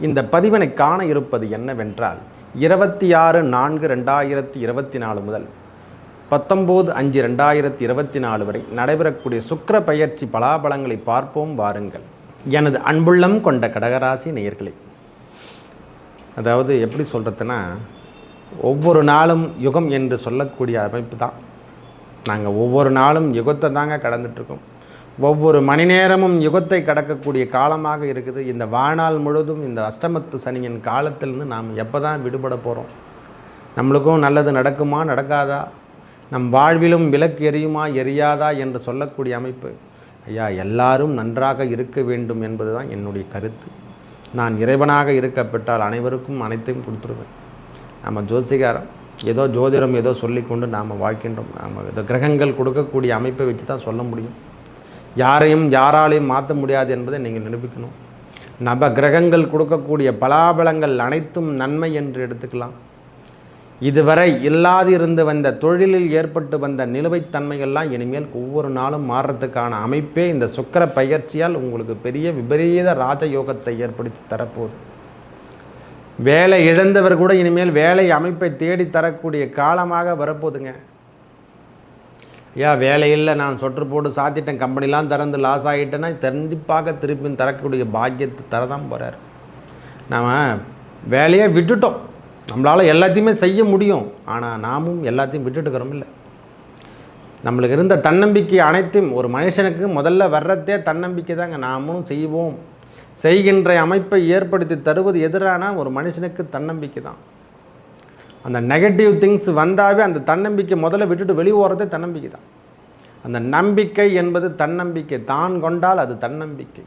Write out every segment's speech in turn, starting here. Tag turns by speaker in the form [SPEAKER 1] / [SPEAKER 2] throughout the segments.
[SPEAKER 1] இந்த பதிவினை காண இருப்பது என்னவென்றால் இருபத்தி ஆறு நான்கு ரெண்டாயிரத்தி இருபத்தி நாலு முதல் பத்தொம்போது அஞ்சு ரெண்டாயிரத்தி இருபத்தி நாலு வரை நடைபெறக்கூடிய சுக்கர பயிற்சி பலாபலங்களை பார்ப்போம் வாருங்கள். எனது அன்புள்ளம் கொண்ட கடகராசி நேயர்களே அதாவது எப்படி சொல்கிறதுனா ஒவ்வொரு நாளும் யுகம் என்று சொல்லக்கூடிய அமைப்பு தான். நாங்கள் ஒவ்வொரு நாளும் யுகத்தை தாங்க கடந்துட்டுருக்கோம் ஒவ்வொரு மணி நேரமும் யுகத்தை கடக்கக்கூடிய காலமாக இருக்குது. இந்த வாழ்நாள் முழுதும் இந்த அஷ்டமத்து சனியின் காலத்திலிருந்து நாம் எப்போ தான் விடுபட போகிறோம் நம்மளுக்கும் நல்லது நடக்குமா நடக்காதா? நம் வாழ்விலும் விளக்கு எரியுமா எரியாதா என்று சொல்லக்கூடிய அமைப்பு. ஐயா எல்லாரும் நன்றாக இருக்க வேண்டும் என்பது தான் என்னுடைய கருத்து. நான் இறைவனாக இருக்கப்பட்டால் அனைவருக்கும் அனைத்தையும் கொடுத்துருவேன். நம்ம ஜோசிகாரம் ஏதோ ஜோதிடம் ஏதோ சொல்லிக்கொண்டு நாம் வாழ்க்கின்றோம் நாம் ஏதோ கிரகங்கள் கொடுக்கக்கூடிய அமைப்பை வச்சு தான் சொல்ல முடியும். யாரையும் யாராலையும் மாற்ற முடியாது என்பதை நீங்கள் நிரூபிக்கணும். நப கிரகங்கள் கொடுக்கக்கூடிய பலாபலங்கள் அனைத்தும் நன்மை என்று எடுத்துக்கலாம். இதுவரை இல்லாது இருந்து வந்த தொழிலில் ஏற்பட்டு வந்த நிலுவைத் தன்மைகள்லாம் இனிமேல் ஒவ்வொரு நாளும் மாறுறதுக்கான அமைப்பே இந்த சுக்கர பயிற்சியால் உங்களுக்கு பெரிய விபரீத ராஜயோகத்தை ஏற்படுத்தி தரப்போகுது. வேலை இழந்தவர் கூட இனிமேல் வேலை அமைப்பை தேடி தரக்கூடிய காலமாக வரப்போகுதுங்க. ஏன் வேலையில் நான் சொட்டு போட்டு சாத்திட்டேன். கம்பெனிலாம் திறந்து லாஸ் ஆகிட்டேன்னா கண்டிப்பாக திருப்பி தரக்கூடிய பாக்கியத்தை தரதான் போகிறார் நாம் வேலையை விட்டுட்டோம். நம்மளால் எல்லாத்தையுமே செய்ய முடியும். ஆனால் நாமும் எல்லாத்தையும் விட்டுட்டுக்கிறோம் இல்லை. நம்மளுக்கு இருந்த தன்னம்பிக்கை அனைத்தையும் ஒரு மனுஷனுக்கு முதல்ல வர்றதே தன்னம்பிக்கை தாங்க. நாமும் செய்வோம். செய்கின்ற அமைப்பை ஏற்படுத்தி தருவது எதிரான ஒரு மனுஷனுக்கு தன்னம்பிக்கை தான். அந்த நெகட்டிவ் திங்ஸ் வந்தாவே அந்த தன்னம்பிக்கை முதல்ல விட்டுட்டு வெளியே ஓடுறதே தன்னம்பிக்கை தான். அந்த நம்பிக்கை என்பது தன்னம்பிக்கை தான் கொண்டால் அது தன்னம்பிக்கை.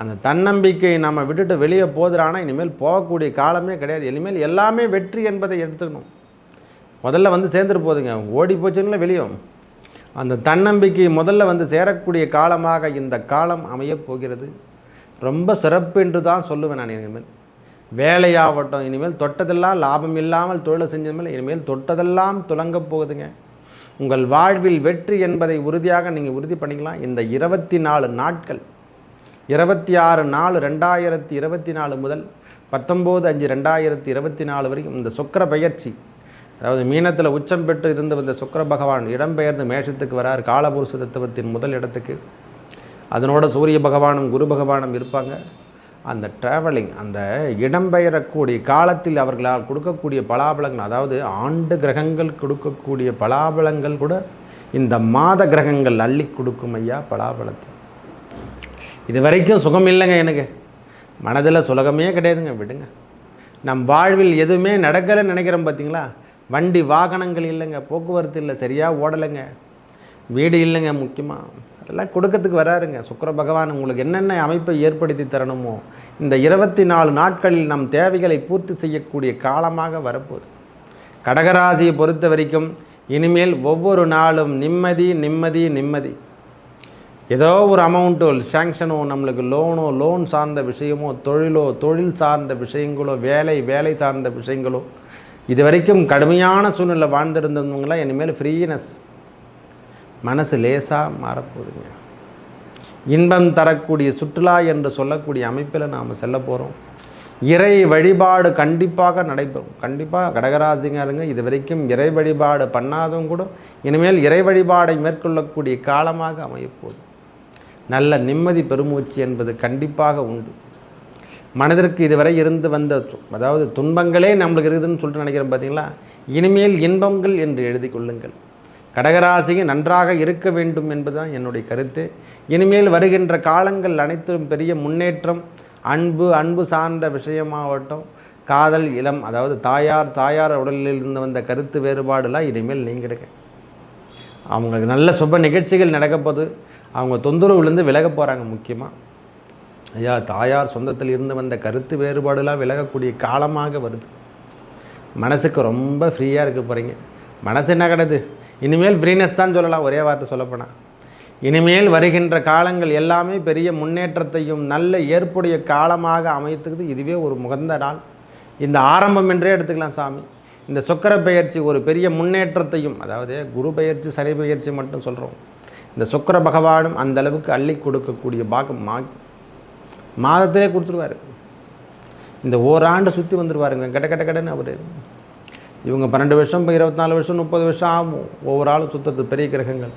[SPEAKER 1] அந்த தன்னம்பிக்கை நம்ம விட்டுட்டு வெளியே போதுறானா இனிமேல் போகக்கூடிய காலமே கிடையாது. இனிமேல் எல்லாமே வெற்றி என்பதை எடுத்துக்கணும். முதல்ல வந்து சேர்ந்துட்டு போதுங்க. ஓடி போச்சுங்களே வெளியே. அந்த தன்னம்பிக்கை முதல்ல வந்து சேரக்கூடிய காலமாக இந்த காலம் அமையப் போகிறது. ரொம்ப சிறப்பு என்று தான் சொல்லுவேன் நான் இனிமேல். வேலையாகட்டும் இனிமேல் தொட்டதெல்லாம் லாபம் இல்லாமல் தொழிலை செஞ்சதுமேல் இனிமேல் தொட்டதெல்லாம் துலங்கப் போகுதுங்க. உங்கள் வாழ்வில் வெற்றி என்பதை உறுதியாக நீங்கள் உறுதி பண்ணிக்கலாம். இந்த இருபத்தி நாலு நாட்கள் இருபத்தி ஆறு நாலு ரெண்டாயிரத்தி இருபத்தி நாலு முதல் பத்தொம்போது அஞ்சு ரெண்டாயிரத்தி இருபத்தி நாலு வரைக்கும் இந்த சுக்கர பயிற்சி அதாவது மீனத்தில் உச்சம் பெற்று இருந்து வந்த சுக்கர பகவான் இடம்பெயர்ந்து மேஷத்துக்கு வரார். காலபுருஷ தத்துவத்தின் முதல் இடத்துக்கு. அதனோட சூரிய பகவானும் குரு பகவானும் இருப்பாங்க. அந்த ட்ராவலிங் அந்த இடம்பெயரக்கூடிய காலத்தில் அவர்களால் கொடுக்கக்கூடிய பலாபலங்கள் அதாவது ஆண்டு கிரகங்கள் கொடுக்கக்கூடிய பலாபலங்கள் கூட இந்த மாத கிரகங்கள் அள்ளி கொடுக்கும் ஐயா பலாபலத்தை. இது வரைக்கும் சுகம் இல்லைங்க எனக்கு. மனதில் சுலகமே கிடையாதுங்க விடுங்க. நம் வாழ்வில் எதுவுமே நடக்கலைன்னு நினைக்கிறோம் பார்த்தீங்களா? வண்டி வாகனங்கள் இல்லைங்க போக்குவரத்து இல்லை சரியாக ஓடலைங்க. வீடு இல்லைங்க முக்கியமாக அதெல்லாம் கொடுக்கறதுக்கு வராருங்க. சுக்கர பகவான் உங்களுக்கு என்னென்ன அமைப்பை ஏற்படுத்தி தரணுமோ இந்த இருபத்தி நாலு நாட்களில் நம் தேவைகளை பூர்த்தி செய்யக்கூடிய காலமாக வரப்போகுது. கடகராசியை பொறுத்த வரைக்கும் இனிமேல் ஒவ்வொரு நாளும் நிம்மதி நிம்மதி நிம்மதி. ஏதோ ஒரு அமௌண்ட்டோ சேங்ஷனோ நம்மளுக்கு லோனோ லோன் சார்ந்த விஷயமோ தொழிலோ தொழில் சார்ந்த விஷயங்களோ வேலை வேலை சார்ந்த விஷயங்களோ இது வரைக்கும் கடுமையான சூழ்நிலை வாழ்ந்திருந்தவங்களாம் இனிமேல் ஃப்ரீனஸ் மனசு லேசாக மாறப்போகுதுங்க. இன்பம் தரக்கூடிய சுற்றுலா என்று சொல்லக்கூடிய அமைப்பில் நாம் செல்ல போகிறோம் இறை வழிபாடு கண்டிப்பாக நடைபெறும். கண்டிப்பாக கடகராசிங்காருங்க இது வரைக்கும் இறை வழிபாடு பண்ணாதவங்க கூட இனிமேல் இறை வழிபாடை மேற்கொள்ளக்கூடிய காலமாக அமையப்போகுது. நல்ல நிம்மதி பெருமூச்சு என்பது கண்டிப்பாக உண்டு. மனதிற்கு இதுவரை இருந்து வந்த அதாவது துன்பங்களே நம்மளுக்கு இருக்குதுன்னு சொல்லிட்டு நினைக்கிறோம் பார்த்தீங்களா இனிமேல் இன்பங்கள் என்று எழுதி கொள்ளுங்கள். கடகராசியும் நன்றாக இருக்க வேண்டும் என்பதுதான் என்னுடைய கருத்து. இனிமேல் வருகின்ற காலங்கள் அனைத்தும் பெரிய முன்னேற்றம் அன்பு அன்பு சார்ந்த விஷயமாகட்டும் காதல் இளம் அதாவது தாயார் தாயார் உடலில் இருந்து வந்த கருத்து வேறுபாடுலாம் இனிமேல் நீங்கிடுங்க. அவங்களுக்கு நல்ல சுப நிகழ்ச்சிகள் நடக்கப்போது அவங்க தொந்தரவுலேருந்து விலக போகிறாங்க முக்கியமாக ஐயா தாயார் சொந்தத்தில் இருந்து வந்த கருத்து வேறுபாடுலாம் விலகக்கூடிய காலமாக வருது. மனசுக்கு ரொம்ப ஃப்ரீயாக இருக்க போகிறீங்க மனசு என்ன கிடையாது இனிமேல் ஃப்ரீனஸ் தான் சொல்லலாம் ஒரே வார்த்தை சொல்லப்போனால் இனிமேல் வருகின்ற காலங்கள் எல்லாமே பெரிய முன்னேற்றத்தையும் நல்ல ஏற்புடைய காலமாக அமைத்துக்குது. இதுவே ஒரு முகந்த நாள். இந்த ஆரம்பம் என்றே எடுத்துக்கலாம் சாமி. இந்த சுக்கர பயிற்சி ஒரு பெரிய முன்னேற்றத்தையும் அதாவது குரு பயிற்சி சனி பயிற்சி மட்டும் சொல்கிறோம் இந்த சுக்கர பகவானும் அந்த அளவுக்கு அள்ளி கொடுக்கக்கூடிய பாகம் மா மாதத்திலே கொடுத்துருவார். இந்த ஓராண்டு சுற்றி வந்துடுவாருங்க கட்ட கட்ட கடன்னு அவர். இவங்க பன்னெண்டு வருஷம் இப்போ இருபத்தி நாலு வருஷம் முப்பது வருஷம் ஆகும். ஒவ்வொரு ஆளும் சுத்தத்து பெரிய கிரகங்கள்.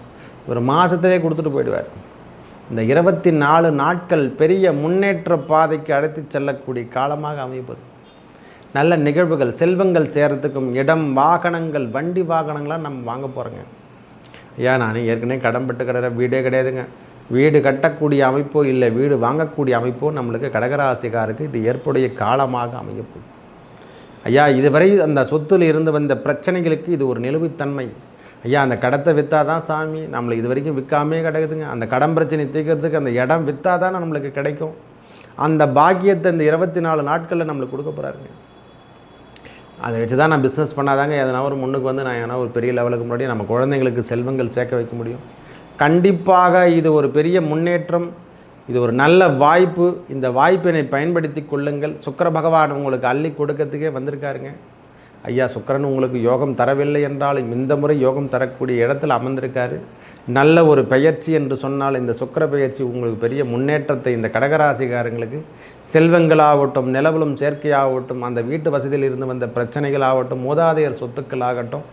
[SPEAKER 1] ஒரு மாதத்திலே கொடுத்துட்டு போயிடுவார். இந்த இருபத்தி நாலு நாட்கள் பெரிய முன்னேற்ற பாதைக்கு அழைத்து செல்லக்கூடிய காலமாக அமைப்பது நல்ல நிகழ்வுகள் செல்வங்கள் சேர்கிறதுக்கும் இடம் வாகனங்கள் வண்டி வாகனங்களாக நம்ம வாங்க போகிறோங்க ஐயா நான் ஏற்கனவே கடன்பட்டு கிடற வீடே கிடையாதுங்க. வீடு கட்டக்கூடிய அமைப்போ இல்லை வீடு வாங்கக்கூடிய அமைப்போ நம்மளுக்கு கடகராசிக்காருக்கு இது ஏற்புடைய காலமாக அமையப்போகுது. ஐயா இதுவரை அந்த சொத்துல இருந்து வந்த பிரச்சனைகளுக்கு இது ஒரு நிலுவைத்தன்மை. ஐயா அந்த கடத்தை விற்றா தான் சாமி நம்மளை இது வரைக்கும் விற்காமே கிடக்குதுங்க. அந்த கடன் பிரச்சனை தீர்க்கறதுக்கு அந்த இடம் விற்றா தான் நம்மளுக்கு கிடைக்கும். அந்த பாக்கியத்தை இந்த இருபத்தி நாலு நாட்களில் நம்மளுக்கு கொடுக்க போகிறாருங்க அதை வச்சு தான் நான் பிஸ்னஸ் பண்ணாதாங்க எதனா ஒரு முன்னுக்கு வந்து நான் ஏன்னா ஒரு பெரிய லெவலுக்கு முன்னாடி நம்ம குழந்தைங்களுக்கு செல்வங்கள் சேர்க்க வைக்க முடியும். கண்டிப்பாக இது ஒரு பெரிய முன்னேற்றம். இது ஒரு நல்ல வாய்ப்பு. இந்த வாய்ப்பினை பயன்படுத்தி கொள்ளுங்கள். சுக்கிர பகவான் உங்களுக்கு அள்ளி கொடுக்கறதுக்கே வந்திருக்காருங்க. ஐயா சுக்கிரன் உங்களுக்கு யோகம் தரவில்லை என்றாலும் இந்த முறை யோகம் தரக்கூடிய இடத்துல அமர்ந்திருக்காரு. நல்ல ஒரு பெயர்ச்சி என்று சொன்னால் இந்த சுக்கிர பெயர்ச்சி உங்களுக்கு பெரிய முன்னேற்றத்தை இந்த கடகராசிகாரங்களுக்கு செல்வங்களாகட்டும் நிலவலும் சேர்க்கையாகட்டும் அந்த வீட்டு வசதியில் இருந்து வந்த பிரச்சனைகளாகட்டும் மூதாதையர் சொத்துக்கள் ஆகட்டும்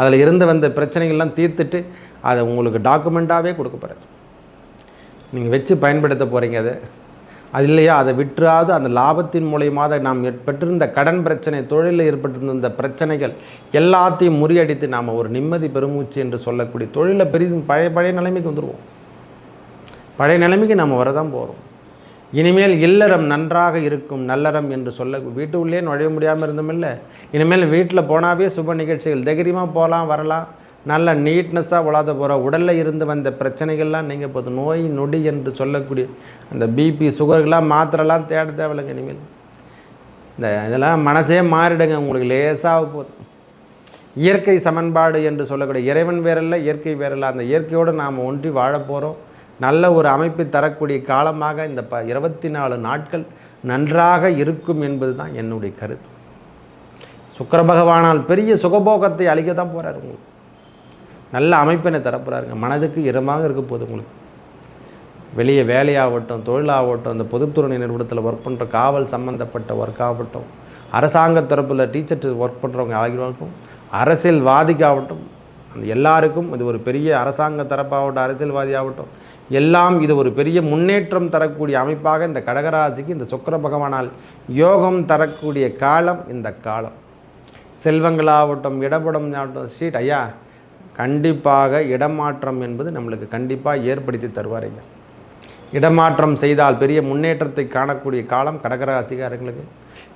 [SPEAKER 1] அதில் இருந்து வந்த பிரச்சனைகள்லாம் தீர்த்துட்டு அதை உங்களுக்கு டாக்குமெண்ட்டாகவே கொடுக்க போகிறார் நீங்கள் வச்சு பயன்படுத்த போகிறீங்க அதை. அது இல்லையா? அதை விற்றாது அந்த லாபத்தின் மூலியமாக நாம் பெற்றிருந்த கடன் பிரச்சனை தொழிலில் ஏற்பட்டிருந்த பிரச்சனைகள் எல்லாத்தையும் முறியடித்து நாம் ஒரு நிம்மதி பெருமூச்சு என்று சொல்லக்கூடிய தொழிலில் பெரிதும் பழைய பழைய நிலைமைக்கு வந்துடுவோம் பழைய நிலைமைக்கு நம்ம வரதான் போகிறோம் இனிமேல் இல்லறம் நன்றாக இருக்கும் நல்லறம் என்று சொல்ல வீட்டு உள்ளே நுழைய முடியாமல் இருந்தோமில்ல இனிமேல் வீட்டில் போனாவே சுப நிகழ்ச்சிகள் தைரியமாக போகலாம் வரலாம். நல்ல நீட்னஸாக உலாத போகிற உடலில் இருந்து வந்த பிரச்சனைகள்லாம் நீங்கள் போது. நோய் நொடி என்று சொல்லக்கூடிய அந்த பிபி சுகர்கள்லாம் மாத்திரைலாம் தேட தேவையில்லைங்க இனிமேல். இந்த இதெல்லாம் மனசே மாறிடுங்க உங்களுக்கு லேசாக போகுது இயற்கை சமன்பாடு என்று சொல்லக்கூடிய இறைவன் வேறல்ல இயற்கை வேறல்ல. அந்த இயற்கையோடு நாம் ஒன்றி வாழ போகிறோம் நல்ல ஒரு அமைப்பை தரக்கூடிய காலமாக இந்த ப இருபத்தி நாலு நாட்கள் நன்றாக இருக்கும் என்பது தான் என்னுடைய கருத்து. சுக்கர பகவானால் பெரிய சுகபோகத்தை அழிக்க தான் போகிறார் உங்களுக்கு. நல்ல அமைப்பினை தரப்போகிறாருங்க மனதுக்கு இரமாக இருக்க போகுது உங்களுக்கு. வெளியே வேலையாகட்டும் தொழிலாகட்டும் இந்த பொதுத்துறை நிறுவனத்தில் ஒர்க் பண்ணுற காவல் சம்மந்தப்பட்ட ஒர்க் ஆகட்டும் அரசாங்க தரப்பில் டீச்சர் ஒர்க் பண்ணுறவங்க ஆகியோருக்கும் அரசியல்வாதிக்காகட்டும் அந்த எல்லாருக்கும் இது ஒரு பெரிய அரசாங்க தரப்பாகட்டும் அரசியல்வாதி ஆகட்டும் எல்லாம் இது ஒரு பெரிய முன்னேற்றம் தரக்கூடிய அமைப்பாக இந்த கடகராசிக்கு இந்த சுக்கிர பகவானால் யோகம் தரக்கூடிய காலம் இந்த காலம். செல்வங்களாகட்டும் இடப்படம் ஆகட்டும் ஸ்ட்ரீட் ஐயா கண்டிப்பாக இடமாற்றம் என்பது நம்மளுக்கு கண்டிப்பாக ஏற்படுத்தி தருவாருங்க இடமாற்றம் செய்தால் பெரிய முன்னேற்றத்தை காணக்கூடிய காலம் கடகராசிகாரங்களுக்கு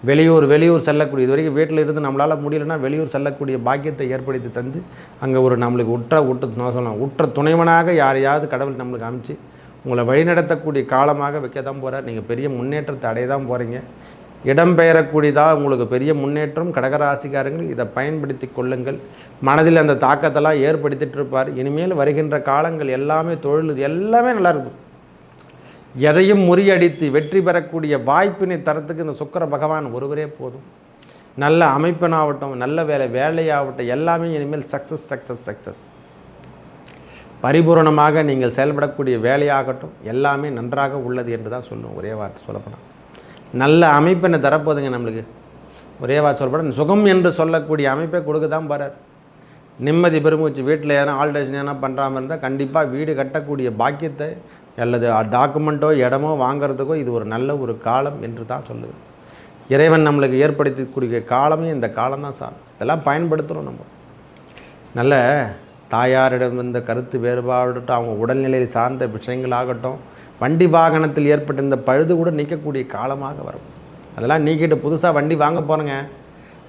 [SPEAKER 1] வெளியூர் வெளியூர் செல்லக்கூடிய இது வரைக்கும் வீட்டில் இருந்து நம்மளால் முடியலன்னா வெளியூர் செல்லக்கூடிய பாக்கியத்தை ஏற்படுத்தி தந்து அங்கே ஒரு நம்மளுக்கு உற்ற உற்ற சொல்லலாம் உற்ற துணைவனாக யாரையாவது கடவுள் நம்மளுக்கு அமைச்சு உங்களை வழிநடத்தக்கூடிய காலமாக வைக்க தான் போகிறார் நீங்கள் பெரிய முன்னேற்றத்தை அடைய தான் போகிறீங்க இடம்பெயரக்கூடியதாக உங்களுக்கு பெரிய முன்னேற்றம் கடகராசிக்காரங்கள் இதை பயன்படுத்தி கொள்ளுங்கள். மனதில் அந்த தாக்கத்தெல்லாம் ஏற்படுத்திட்டு இருப்பார். இனிமேல் வருகின்ற காலங்கள் எல்லாமே தொழில் எல்லாமே நல்லா இருக்கும். எதையும் முறியடித்து வெற்றி பெறக்கூடிய வாய்ப்பினை தரத்துக்கு இந்த சுக்கர பகவான் ஒருவரே போதும். நல்ல அமைப்பினாகட்டும் நல்ல வேலை வேலையாகட்டும் எல்லாமே இனிமேல் சக்ஸஸ் சக்ஸஸ் சக்ஸஸ் பரிபூரணமாக நீங்கள் செயல்படக்கூடிய வேலையாகட்டும் எல்லாமே நன்றாக உள்ளது என்று தான் சொல்லுவோம் ஒரே வார்த்தை சொல்லப்படும் நல்ல அமைப்பினை தரப்போதுங்க நம்மளுக்கு? ஒரே வா சொல்லப்பட சுகம் என்று சொல்லக்கூடிய அமைப்பை கொடுக்க தான் போகிறார் நிம்மதி பெருமூச்சு வீட்டில் எதனா ஆல்டேஷன் ஏன்னா பண்ணுறாமல் இருந்தால் கண்டிப்பாக வீடு கட்டக்கூடிய பாக்கியத்தை அல்லது டாக்குமெண்ட்டோ இடமோ வாங்கிறதுக்கோ இது ஒரு நல்ல ஒரு காலம் என்று தான் சொல்லுது. இறைவன் நம்மளுக்கு ஏற்படுத்தக்கூடிய காலமே இந்த காலம் தான் சார். இதெல்லாம் பயன்படுத்துகிறோம் நம்ம. நல்ல தாயாரிடம் இருந்த கருத்து வேறுபாடுட்டும் அவங்க உடல்நிலை சார்ந்த விஷயங்களாகட்டும் வண்டி வாகனத்தில் ஏற்பட்ட இந்த பழுது கூட நீக்கக்கூடிய காலமாக வரும். அதெல்லாம் நீக்கிட்டு புதுசாக வண்டி வாங்க போகிறேங்க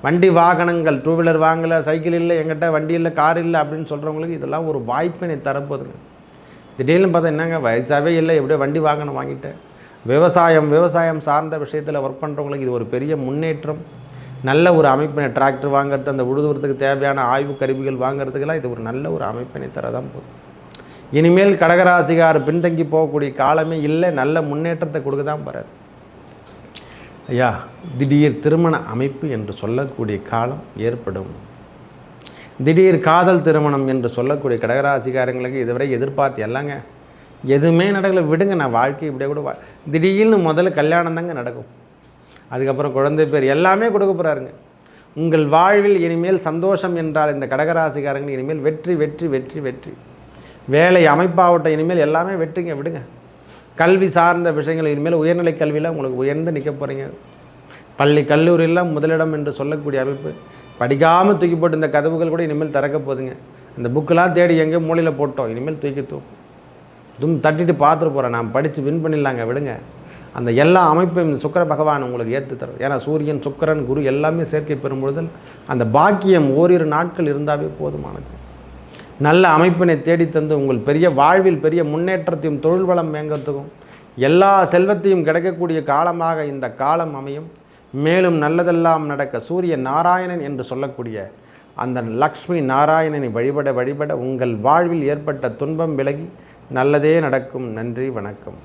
[SPEAKER 1] வண்டி வாகனங்கள் டூ வீலர் வாங்கலை சைக்கிள் இல்லை எங்கிட்ட வண்டி இல்லை கார் இல்லை அப்படின்னு சொல்கிறவங்களுக்கு இதெல்லாம் ஒரு வாய்ப்பினை தரப்போதுங்க திடீர்னு பார்த்தா என்னங்க வயசாகவே இல்லை எப்படியோ வண்டி வாகனம் வாங்கிட்டேன் விவசாயம் விவசாயம் சார்ந்த விஷயத்தில் ஒர்க் பண்ணுறவங்களுக்கு இது ஒரு பெரிய முன்னேற்றம். நல்ல ஒரு அமைப்பினை டிராக்டர் வாங்குறது அந்த உழுதுறதுக்கு தேவையான ஆய்வு கருவிகள் வாங்குறதுக்கெல்லாம் இது ஒரு நல்ல ஒரு அமைப்பினை தரதான் போதும் இனிமேல் கடகராசிகார் பின்தங்கி போகக்கூடிய காலமே இல்லை. நல்ல முன்னேற்றத்தை கொடுக்க தான் போகிறார் ஐயா திடீர் திருமண அமைப்பு என்று சொல்லக்கூடிய காலம் ஏற்படும். திடீர் காதல் திருமணம் என்று சொல்லக்கூடிய கடகராசிகாரங்களுக்கு இதுவரை எதிர்பார்த்து எல்லாங்க எதுவுமே நடக்கலை. விடுங்க நான் வாழ்க்கை இப்படியே கூட வா திடீர்னு முதல்ல கல்யாணம் தாங்க நடக்கும். அதுக்கப்புறம் குழந்தை பேர் எல்லாமே கொடுக்க போகிறாருங்க உங்கள் வாழ்வில் இனிமேல் சந்தோஷம் என்றால் இந்த கடகராசிக்காரங்க இனிமேல் வெற்றி வெற்றி வெற்றி வெற்றி. வேலை அமைப்பாகட்டும் இனிமேல் எல்லாமே வெட்டுங்க விடுங்க. கல்வி சார்ந்த விஷயங்கள் இனிமேல் உயர்நிலை கல்வியில் உங்களுக்கு உயர்ந்து நிற்க போகிறீங்க பள்ளி கல்லூரியில் முதலிடம் என்று சொல்லக்கூடிய அமைப்பு. படிக்காமல் தூக்கி போட்டு இந்த கதவுகள் கூட இனிமேல் திறக்க போதுங்க. இந்த புக்கெலாம் தேடி எங்கேயோ மூலையில் போட்டோம் இனிமேல் தூக்கி தூக்கும் தும் தட்டிட்டு பார்த்துட்டு போகிறேன் நான் படித்து வின் பண்ணிடலாங்க விடுங்க. அந்த எல்லா அமைப்பையும் சுக்கர பகவான் உங்களுக்கு ஏற்று தரும் ஏன்னா சூரியன் சுக்கரன் குரு எல்லாமே சேர்க்கை பெறும்பொழுது அந்த பாக்கியம் ஓரிரு நாட்கள் இருந்தாவே போதுமானது. நல்ல அமைப்பினை தேடித்தந்து உங்கள் பெரிய வாழ்வில் பெரிய முன்னேற்றத்தையும் தொழில் வளம் மேங்கத்துக்கும் எல்லா செல்வத்தையும் கிடைக்கக்கூடிய காலமாக இந்த காலம் அமையும். மேலும் நல்லதெல்லாம் நடக்க சூரிய நாராயணன் என்று சொல்லக்கூடிய அந்த லக்ஷ்மி நாராயணனை வழிபட வழிபட உங்கள் வாழ்வில் ஏற்பட்ட துன்பம் விலகி நல்லதே நடக்கும். நன்றி வணக்கம்.